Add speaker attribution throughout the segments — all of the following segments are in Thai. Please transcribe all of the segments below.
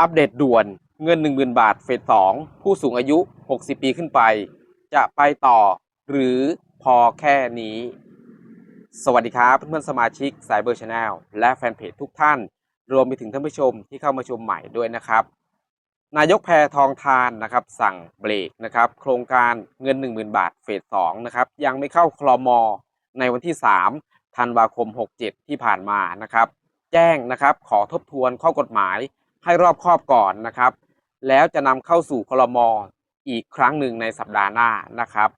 Speaker 1: อัปเดตด่วนเงิน 10,000 บาทเฟส2ผู้สูงอายุ 60 ปีขึ้นไป จะไปต่อหรือพอแค่นี้ สวัสดีครับ เพื่อนๆสมาชิกสายเบอร์ชาแนลและแฟนเพจทุกท่าน รวมไปถึงท่านผู้ชมที่เข้ามาชมใหม่ด้วยนะครับ นายกแพทองทานนะครับ สั่งเบรกนะครับ โครงการเงิน 10,000 บาทเฟส2นะครับ ยังไม่เข้าคลอมในวันที่ 3 ธันวาคม 67 ที่ผ่านมานะครับ แจ้งนะครับขอทบทวนข้อกฎหมาย ให้รอบครอบก่อนนะครับ แล้วจะนำเข้าสู่คลมอีกครั้งหนึ่งในสัปดาห์หน้านะครับ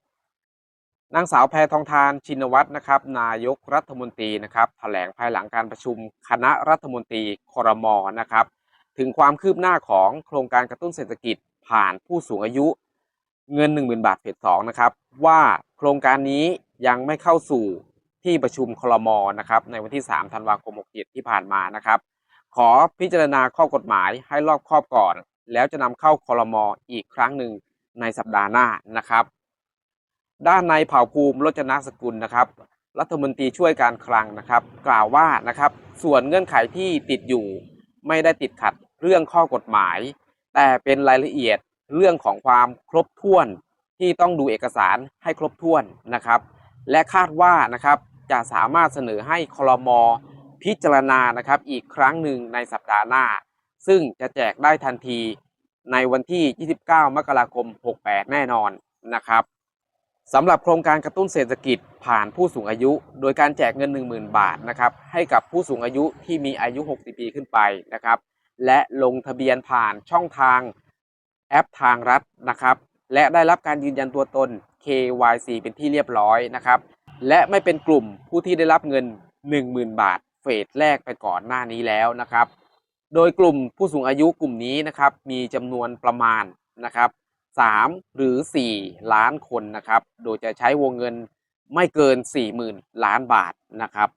Speaker 1: นางสาวแพทองทานชินวัตรนะครับ นายกรัฐมนตรีนะครับแถลงภายหลังการประชุมคณะรัฐมนตรีครมนะครับ ถึงความคืบหน้าของโครงการกระตุ้นเศรษฐกิจผ่านผู้สูงอายุเงิน 10,000 บาทเฟส2นะครับ ว่าโครงการนี้ยังไม่เข้าสู่ที่ประชุมคลมนะครับ ในวันที่ 3 ธันวาคม 67 ที่ผ่านมานะครับ ขอพิจารณาข้อกฎหมายให้รอบครอบก่อน แล้วจะนำเข้าคลมอีกครั้งหนึ่งในสัปดาห์หน้านะครับ ด้านในเผ่าภูมิรจนสกุลนะครับ รัฐมนตรีช่วยการคลังนะครับ กล่าวว่านะครับ ส่วนเงื่อนไขที่ติดอยู่ไม่ได้ติดขัดเรื่องข้อกฎหมาย แต่เป็นรายละเอียดเรื่องของความครบถ้วนที่ต้องดูเอกสารให้ครบถ้วนนะครับ และคาดว่านะครับจะสามารถเสนอให้คลม พิจารณานะครับอีกครั้งหนึ่งในสัปดาห์หน้า ซึ่งจะแจกได้ทันทีในวันที่ 29 มกราคม 68 แน่นอนนะครับสำหรับโครงการกระตุ้นเศรษฐกิจผ่านผู้สูงอายุ โดยการแจกเงิน 10,000 บาทนะครับให้กับผู้สูงอายุที่มีอายุ 60 ปีขึ้นไปนะครับ และลงทะเบียนผ่านช่องทางแอปทางรัฐนะครับ และได้รับการยืนยันตัวตน KYC เป็นที่เรียบร้อยนะครับ และไม่เป็นกลุ่มผู้ที่ได้รับเงิน 10,000 บาท เฟสแรกไปก่อนหน้านี้แล้วนะครับ โดยกลุ่มผู้สูงอายุกลุ่มนี้นะครับมีจำนวนประมาณนะครับ3หรือ 4 ล้านคนนะครับ โดยจะใช้วงเงินไม่เกิน 40,000 ล้านบาทนะครับ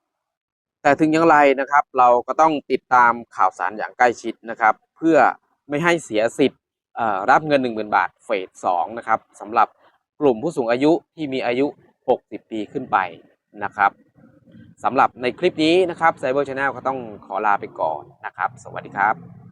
Speaker 1: แต่ถึงอย่างไรนะครับ เราก็ต้องติดตามข่าวสารอย่างใกล้ชิดนะครับ เพื่อไม่ให้เสียสิทธิ์รับเงิน 10,000 บาทเฟส2นะครับสำหรับกลุ่มผู้สูงอายุที่มีอายุ 60 ปีขึ้นไปนะครับ สำหรับในคลิปนี้นะครับไซเบอร์ชาแนลก็ต้องขอลาไปก่อนนะครับ สวัสดีครับ